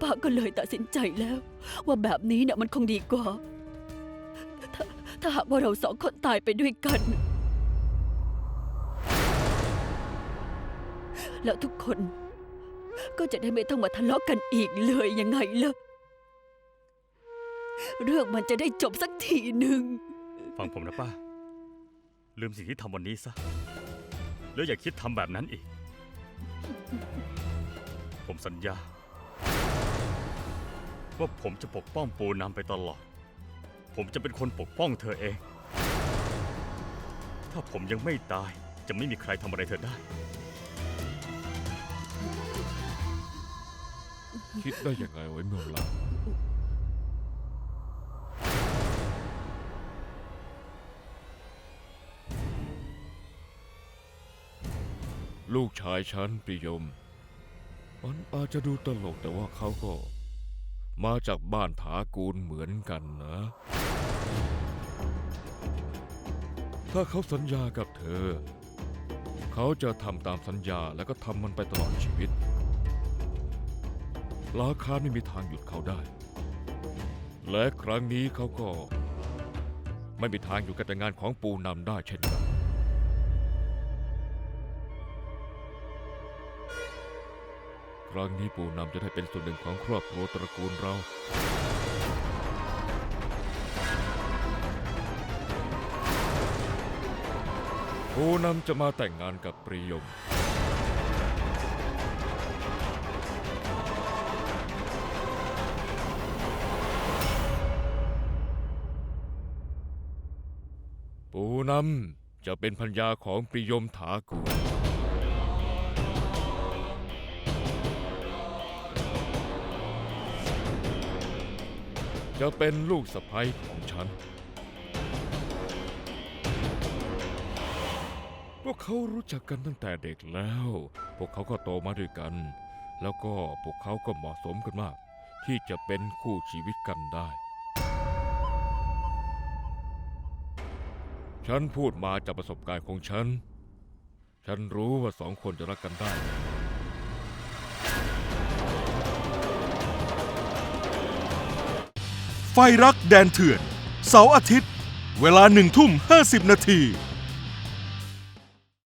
ป้าก็เลยตัดสินใจแล้ว ว่าแบบนี้เนี่ยมันคงดีกว่า ถ้าถ้าหากว่าเราสองคนตายไปด้วยกัน แล้วทุกคน ก็จะได้ไม่ต้องมาทะเลาะกันอีกเลยยังไงล่ะ เรื่องมันจะได้จบสักทีหนึ่ง ฟังผมนะป้า ลืมสิ่งที่ทำวันนี้ซะ แล้วอย่าคิดทำแบบนั้นอีก ผมสัญญา ว่าผมจะปกป้องปูนำไปตลอด ผมจะเป็นคนปกป้องเธอเอง ถ้าผมยังไม่ตายจะไม่มีใครทำอะไรเธอได้ คิดได้ยังไงไว้เมืองลาลูกชายฉันปิยม มันอาจจะดูตลกแต่ว่าเขาก็ มาจากบ้านถากูลเหมือนกันนะ ถ้าเขาสัญญากับเธอ เขาจะทำตามสัญญาแล้วก็ทำมันไปตลอดชีวิตราคาไม่มีทางหยุดเขาได้ และครั้งนี้เขาก็ ไม่มีทางอยู่กับแต่งานของปูนำได้เช่นกัน ครั้งนี้ปูนำจะได้เป็นส่วนหนึ่งของครอบครัวตระกูลเรา ปูนำจะมาแต่งงานกับปริยม ปูนำจะเป็นพัญญาของปริยมถากูล จะเป็นลูกสะใภ้ของฉัน พวกเขารู้จักกันตั้งแต่เด็กแล้ว พวกเขาก็โตมาด้วยกัน แล้วก็พวกเขาก็เหมาะสมกันมาก ที่จะเป็นคู่ชีวิตกันได้ ฉันพูดมาจากประสบการณ์ของฉัน ฉันรู้ว่าสองคนจะรักกันได้ ไฟรักแดนเถื่อน เสาร์อาทิตย์ เวลาหนึ่งทุ่มห้าสิบนาที